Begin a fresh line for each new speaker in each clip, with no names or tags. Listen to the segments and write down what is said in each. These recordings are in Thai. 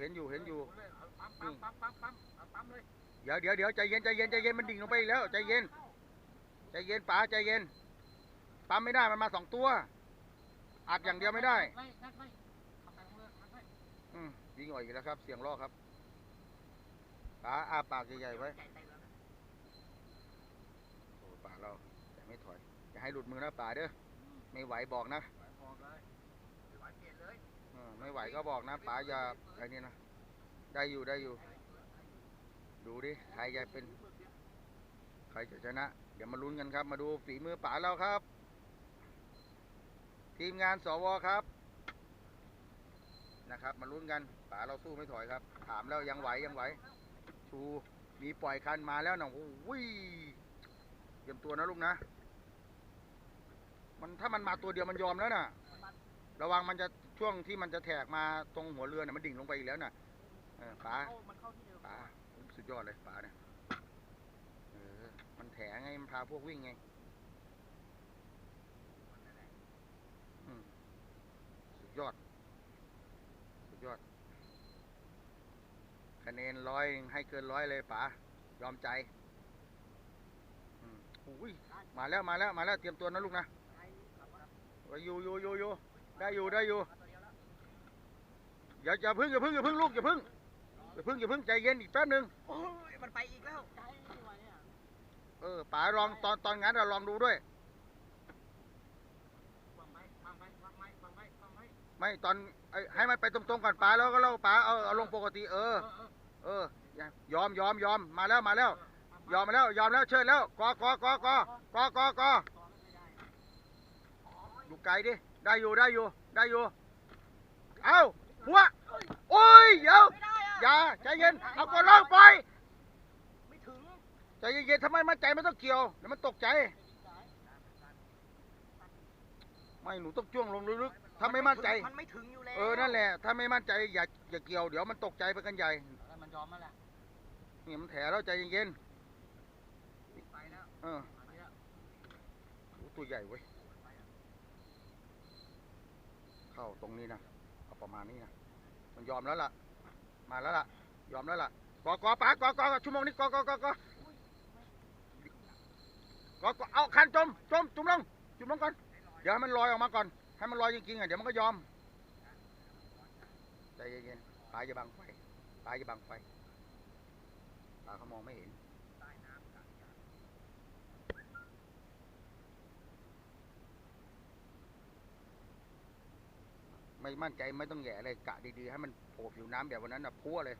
เห็นอยู่เห็นอยู่
ปั๊มปั๊มปั๊มปั๊มปั๊มปั๊มเลย
เดี๋ยวเดี๋ยวเดี๋ยวใจเย็นใจเย็นใจเย็นมันดิ่งลงไปอีกแล้วใจเย็นใจเย็นป๋าใจเย็นปั๊มไม่ได้มันมาสองตัวอัดอย่างเดียวไม่ได้
ไล่งัดไล่เข้าไปข้างเรืองัดไล่
อืมยิงอ่อยอีกแล้วครับ เสียงล้อครับป๋าอาปากใหญ่ๆไว้
ใหญ่ไปแล้วนะ
โอ้ป๋าเราแต่ไม่ถอยอย่าให้หลุดมือนะป๋าเด้อไม่ไหวบอกนะ
พอเลยไหวเปลี่ยน
ไม่ไหวก็บอกนะป๋าอย่าไอ้นี่นะ ได้อยู่ได้อยู่ ดูดิใครจะเป็น ใครจะชนะ เดี๋ยวมาลุ้นกันครับ มาดูฝีมือป๋าเราครับ ทีมงานสวครับ นะครับ มาลุ้นกันป๋าเราสู้ไม่ถอยครับ ถามแล้วยังไหวยังไหว ชูมีปล่อยคันมาแล้วนะโอ้ยเตรียมตัวนะลูกนะ มันถ้ามันมาตัวเดียวมันยอมแล้วน่ะระวังมันจะ ช่วงที่มันจะแทกมาตรงหัวเรือน่ะมันดิ่งลงไปอีกแล้วน่ะเออป๋า
เข้ามันเข้าที่เดิม
ป๋าสุดยอดเลยป๋าเนี่ยเออมันแถไงมันพาพวกวิ่งไงอืมสุดยอด สุดยอด คะแนนร้อยให้เกินร้อยเลยป๋ายอมใจอืมอุ้ยมาแล้วมาแล้วมาแล้วเตรียมตัวนะลูกนะไว้อยู่อยู่อยู่อยู่ได้อยู่ได้อยู่ อย่าอย่าพึ่งอย่าพึ่งอย่าพึ่งลูกอย่าพึ่งอย่าพึ่งอย่าพึ่งใจเย็นอีกแป๊บหนึง
โอ้ยมันไปอีกแล้วใจไม่ไหวเนี่ย
เออป๋าลองตอนตอนงั้นเราลองดูด้วย
วางไม้วางไม้วางไม้วางไม้วางไม้
ไม่ตอนไอ้ให้มันไปตรงๆก่อนป๋าแล้วก็เล่าป๋าเอาเอาลงปกติ เอ
เอ
อ
อเออ
เอออย่ายอมยอมยอมมาแล้วมาแล้ว ยอมมาแล้ว ยอมแล้วเชิญแล้วกอกอกอกอกอกอกออยู่ไกลดิได้อยู่ได้อยู่ได้อยู่ เอา หัว โอ้ยเดี๋ยว
ไม่ได้อะ
อย่าใจเย็น เอากดลงไป
ไม่ถึง
ใจเย็นๆทำไมมั่นใจไม่ต้องเกี่ยวเดี๋ยวมันตกใจ ไม่หนูต้องจ้วงลงลึกๆถ้าไม่มั่นใจ
มันไม่ถึงอยู่แล้ว
เออ นั่นแหละ ถ้าไม่มั่นใจอย่าอย่าเกี่ยว เดี๋ยวมันตกใจไปกันใหญ่
มันยอมมาแหละ
นี่มันแถแล้วใจเย็น
ไปแล้ว
ๆเออ
อันนี้แล้ว
โอ้ตัวใหญ่เว้ย เข้าตรงนี้นะ เอาประมาณนี้นะมันยอมแล้วล่ะ มาแล้วล่ะ ยอมแล้วล่ะกอกอปากอกอชั่วโมงนี้กอกอกอกอกอกอเอาคันจมจมจุ่มลงจุ่มลงก่อนเดี๋ยวให้มันลอยออกมาก่อนให้มันลอยจริงๆอะเดี๋ยวมันก็ยอมใจเย็นๆปลาอย่าบังไฟปลาอย่าบังไฟปลาเขามองไม่เห็น ไม่มั่นใจไม่ต้องแหย่เลยกะดีๆ ให้มันโผล่ผิวน้ำแบบวันนั้นนะพัวเลย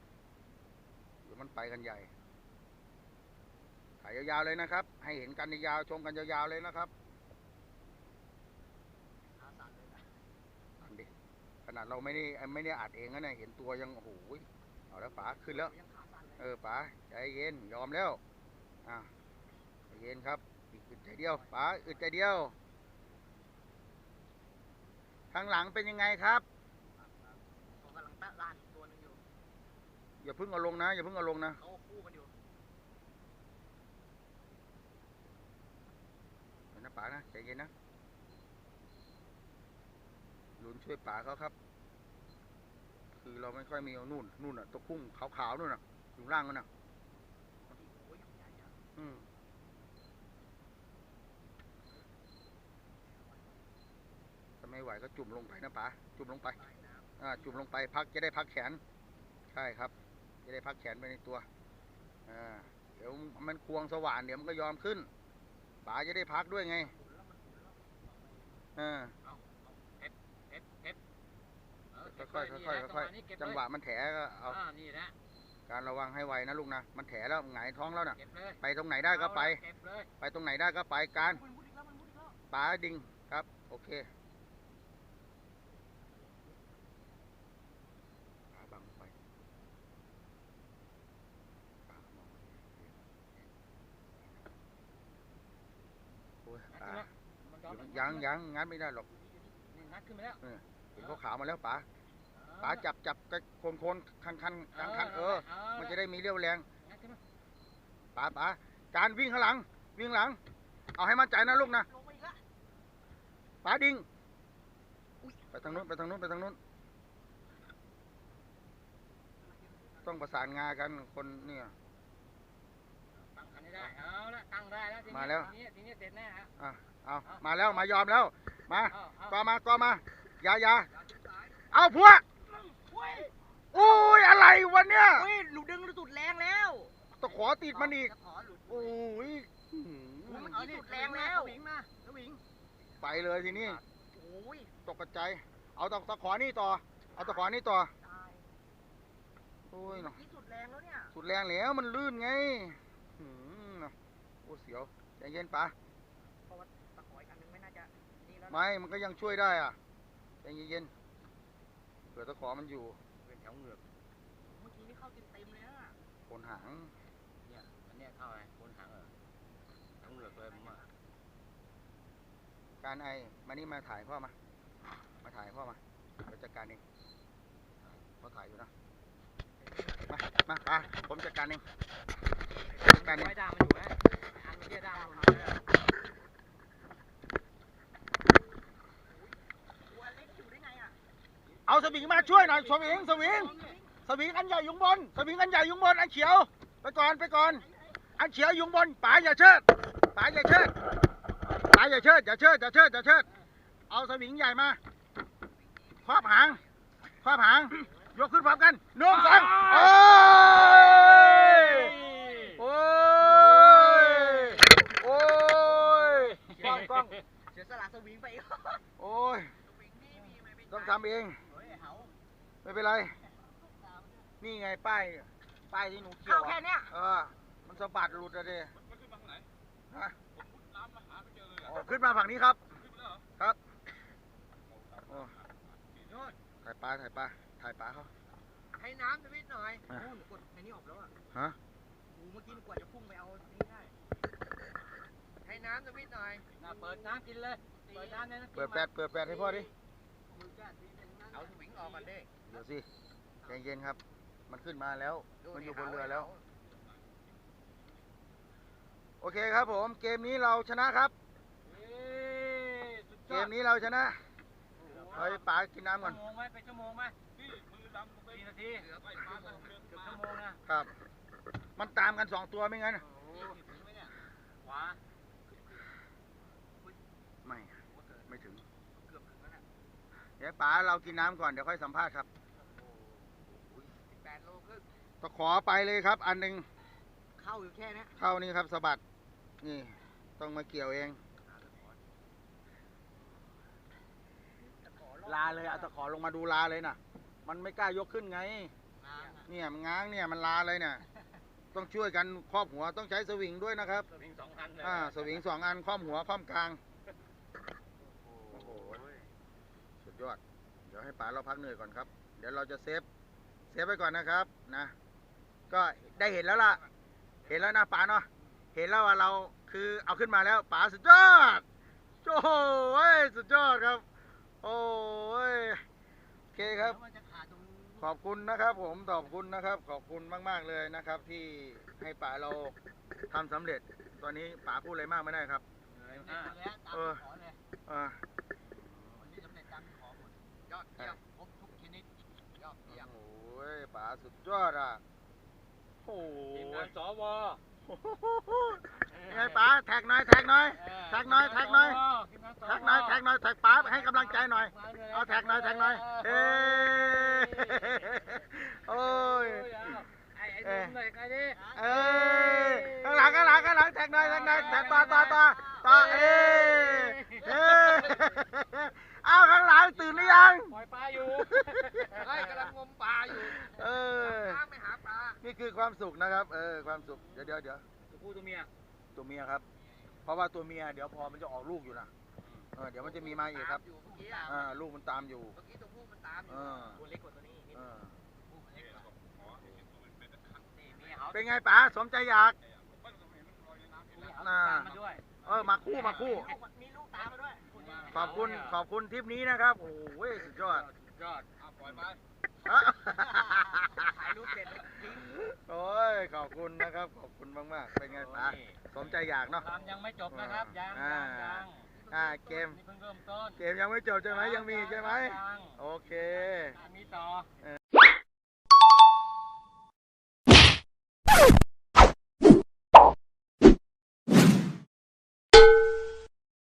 เดี๋ยวมันไปกันใหญ่ถ่ายยาวๆเลยนะครับ ให้เห็นกันยาวๆชมกันยาวๆเลยนะครับ
ขาสั่นเลยนะ
อันดิขนาดเราไม่ได้ไม่ได้อัดเองนะเนี่ยเห็นตัวยังโอ้โหเอาแล้วป๋าขึ้นแล้ว
ยังขาสั่นเลย
เออป๋าใจเย็นยอมแล้วอะใจเย็นครับอีกอึดใจเดียวป๋าอึดใจเดียว ข้างหลังเป็นยังไงครับ
ผมกำลังตะลานอีกตัวหนึงอยู่
อย่าเพิ่งเอาลงนะ อย่าเพิ่งเอาลงนะ
เขาคู่กันอยู่
เดี๋ยวนะป๋านะใจเย็นนะลุนช่วยป๋าเขาครับ คือเราไม่ค่อยมีเอานู่นนู่นอะตัวคุ้งขาวๆนู่นน่ะอยู่ล่างนู่นน่ะ
โอ้ยใหญ่อะ
อืมถ้า ไม่ไหวก็จุ่มลงไปนะป๋าจุ่มลงไปอ่าจุ่มลงไปพักจะได้พักแขน ใช่ครับ จะได้พักแขนไปในตัวอ่าเดี๋ยวมันควงสว่านเดี๋ยวมันก็ยอมขึ้นป๋าจะได้พักด้วยไงอ่า
เอ็ดเอ็ดเอ็ดเออเก็บ
ค่อย
เล
ๆค่อย
นี่นะ
ๆค่อย
นี้เก็บ
ๆจังห
เล
วะ
ย
มันแถก็เอา
อ่านี่นะ
การระวังให้ไวนะลูกนะ มันแถแล้วหงายท้องแล้วน่ะ
เก็บเลย
ไปตรงไหนได้ก็ไป
เก็บเลย
ไปตรงไหนได้ก็ไปการ
มันมุดอีกแล้วมันมุดอีกแล้ว
ป๋าดิ่งครับ โอเคป๋าบังไฟป๋ามองไม่เห็นโอ้ยป๋า
มันยอมมัน
ยังยังงัดไม่ได้หรอก
นี่งัดขึ้นมาแล้ว
เห็นเขาขาวมาแล้วป๋าป๋าจับจับกับโคนโคนคันคันกลางคันเออ มันจะได้มีเรี่ยวแรง
งัดขึ้นมา
ป๋าป๋าการวิ่งข้างหลัง วิ่งหลัง เอาให้มั่นใจนะลูกนะ
ลงมาอีกแล้ว
ป๋าดิ่งไปทางนู้นไปทางนู้นไปทางนู้นต้องประสานงานกันคนเนี่ย
ตั้งคันให้ได้เอาละตั้งได้แล้วทีนี้
มาแล้ว
ทีนี้ทีนี้เสร็จแน่ฮะ
อะเอามาแล้วมายอมแล้ว มา
เอาเอา
ก็มาก็มาอย่าอย่าเอาพวกโอ้ยอะไรวะเนี่ย
เฮ้ยหลุดดึงสุดแรงแล้ว
ตะขอติดมันอีก
จะขอหลุด
โอ้ยอื้อหื
โอ้ย
อ
เมื่อกี้สุดแรงแล้ว
สวิงมาสวิง
ไปเลยทีนี้
โอ้ย
ตกกระจายเอาตะตะขอนี่ต่อ เอาตะขอนี่ต่อ
ตาย
โอ้ย
เมื่
เนาะ
อกี้สุดแรงแล้วเนี่ย
สุดแรงแล้วมันลื่นไงหืมเนาะ โอ้เสียวใจเย็นปะ
เพราะว่าตะขออีกอันนึงไม่น่าจะนี่แล้วนะ
ไม่มันก็ยังช่วยได้อะใจเย็นๆเผื่อตะขอมันอยู่
เป็นแถวเหงือก
เมื่อกี้นี่เข้าเต็มเต็มๆเลยอะ
โคนหาง
เนี่ยอันเนี้ยเข้าไงบนหางเออแถวเหงือกเลยผมว่า
การไอมานี่มาถ่ายพ่อมา มาถ่ายพ่อมาเดี๋ยวจัดการเองพ่อถ่ายอยู่นะมามาอะผมจัดการเองจัดการเอง
ไว้ดามมันอยู่ไหมอัน
เอาสวิงมาช่วยหน่อยสวิงสวิงสวิงอันใหญ่อยุงบนสวิงอันใหญ่อยุงบนอันเขียวไปก่อนไปก่อน อันเขียวอยุงบนป๋าอย่าเชิดป๋าอย่าเชิดป๋าอย่าเชิดอย่าเชิดอย่าเชิดอย่าเชิดเอาสวิงใหญ่มาครอบหางครอบหางยกขึ้นพร้อมกันหนึ่งสองโอ้ยโอ้ยโอ้ยกล้องกล้อง
เสียสละสวิงไปอีก
โอ้ย
สวิงนี่มีไหมไม่
ต้องทำเอง
เฮ้ยเหา
ไม่เป็นไร นี่ไงป้าย ป้ายที่หนูเกี่ย
เข้าวแค่
อะ
เนี้ย
เออ มันสะบัดหลุดอะเด้ฮะอ๋อขึ้นมาฝั่งนี้ครับครับโอ้ถ่ายปลาถ่ายปลาถ่ายปลาเขา
ให้น้ำสวิตหน่อย
อะ
โอ้หนูกดในนี้ออกแล้วอะ
ฮะ
โอ้เมื่อกี้หนูกว่าจะพุ่งไปเอานี่ได้ ให้น้ำสวิตหน่อย
น่ะเปิดน้ำกินเลย เปิดน้ำในนั้นกิน
เปิดแปดเปิดแปดให้พ่อดิ
เอาสวิงออกก่อนดิ
เดี๋ยวสิใจเย็นครับ มันขึ้นมาแล้ว มันอยู่บนเรือแล้ว โอเคครับผม เกมนี้เราชนะครับ
เอ้ยสุดย
เก
อด
มนี้เราชนะเฮ้ยป๋ากินน้ำก่อน
ชั่วโมงไหมเป็นชั่วโมงไหมกี่นาทีเกือบชั่วโมงนะครับ
มันตามกันสองตัวไม่งั้น
โอ้โหถึงไหมเนี่ยขวา
ไม่ ไม่ถึง
เกือบถึงแล้วน่ะ
เดี๋ยวป๋าเรากินน้ำก่อน เดี๋ยวค่อยสัมภาษณ์ครับ
สิบแปดโลครึ่ง
ตะขอไปเลยครับ อันหนึ่ง
เข้าอยู่แค่เนี้ย
เข้านี่ครับสะบัด นี่ ต้องมาเกี่ยวเอง ลาเลยเอาตะขอลงมาดูลาเลยน่ะมันไม่กล้ายกขึ้นไงเนี่ยมันง้างเนี่ยมันลาเลยเนี่ย ต้องช่วยกันครอบหัวต้องใช้สวิงด้วยนะครับ
สวิงสองอันเลย
อ่าสวิงสองอันครอบหัวครอบกลาง โอ้โห สุด ยอด เดี๋ยวให้ป๋าเราพักเหนื่อยก่อนครับ เดี๋ยวเราจะเซฟ เซฟไว้ก่อนนะครับนะ ก็ได้เห็นแล้วล่ะ เห็นแล้วนะป๋าเนาะ เห็นแล้วว่าเราคือเอาขึ้นมาแล้วป๋าสุดยอดโอ้โหเว้ยสุดยอดครับ โอ้ยโอเคครับ
แล้วมันจะขาดตรง
ขอบคุณนะครับ ผมขอบคุณนะครับ ขอบคุณมาก ๆ เลยนะครับ ที่ให้ป๋าเราทำสำเร็จ ตอนนี้ป๋าพูดอะไรมากไม่ได้ครับ
อ่า
แล้วตาม
เออ
ขอเลย
เออ
วันนี้สำเร็จตามที่ขอหมดย อดเยี่ยมครบทุกชนิดยอดเยี่ยม
โอ้ยป๋าสุดยอดอะโอ้
ทีม
ย
งานสว
ยังไงป๋าแท็กหน่อยแท็กหน่อยแท็กหน่อยแท็กหน่อย
ทีมงานสว
แท็กหน่อยแท็กหน่อยแท็กป๋าให้กำลังใจหน่อย เอาแท็กหน่อยแท็กหน่อยเฮ้โอ้ย
ไอ้ไอ้หนุ่มหน่อยใครดิ
เอ้ยข้างหลังข้างหลังข้างหลังแท็กหน่อยแท็กหน่อยแท็กต่อต่อต่อต่อเอ้ยเอ้ยเอาข้างหลังตื่นหรือ ยัง
ปล่อยปลาอยู่
เฮ้ยกำลังงมปลาอยู่
เออ
ข้ามไปหาปลา
นี่คือความสุขนะครับ เออความสุขเดี๋ยวเดี๋ยวเดี๋ยว
ตัวผู้ตัวเมีย
ตัวเมียครับ เพราะว่าตัวเมียเดี๋ยวพอมันจะออกลูกอยู่นะเออเดี๋ยวมันจะมีมาอีกครับ
อยู่เมื่อกี้อะ
อ่าลูกมันตามอยู่
เมื่อกี้ตัวผู้มันตามอ
เอยู่อ
ตัวเล็กกว่าตัวนี้นิด
เออ
ผู้มันเล็กกว่า
นี่เมียเขา
เป็นไงป๋าสมใจอยากน่า
ตามมาด้วย
เออมาคู่มาคู่
มีลูกตามมาด้วย
ขอบคุณขอบคุณทริปนี้นะครับ โอ้โหสุดยอด
ยอดเอาปล่อยไป
ถ่ายรูปเสร็จแล้วทิ้ง
โอ้ยขอบคุณนะครับ ขอบคุณมากๆเป็นไงป๋าสมใจอยากเนาะ
ทำยังไม่จบนะครับ ยัง
อ่า
ยังยัง
อ่าเกม
นี่เพิ่งเริ่มต้น
เกมยังไม่จบใช่ไหมยังมีอีกใช่ไหม
ยัง
โอเค
มีต่อ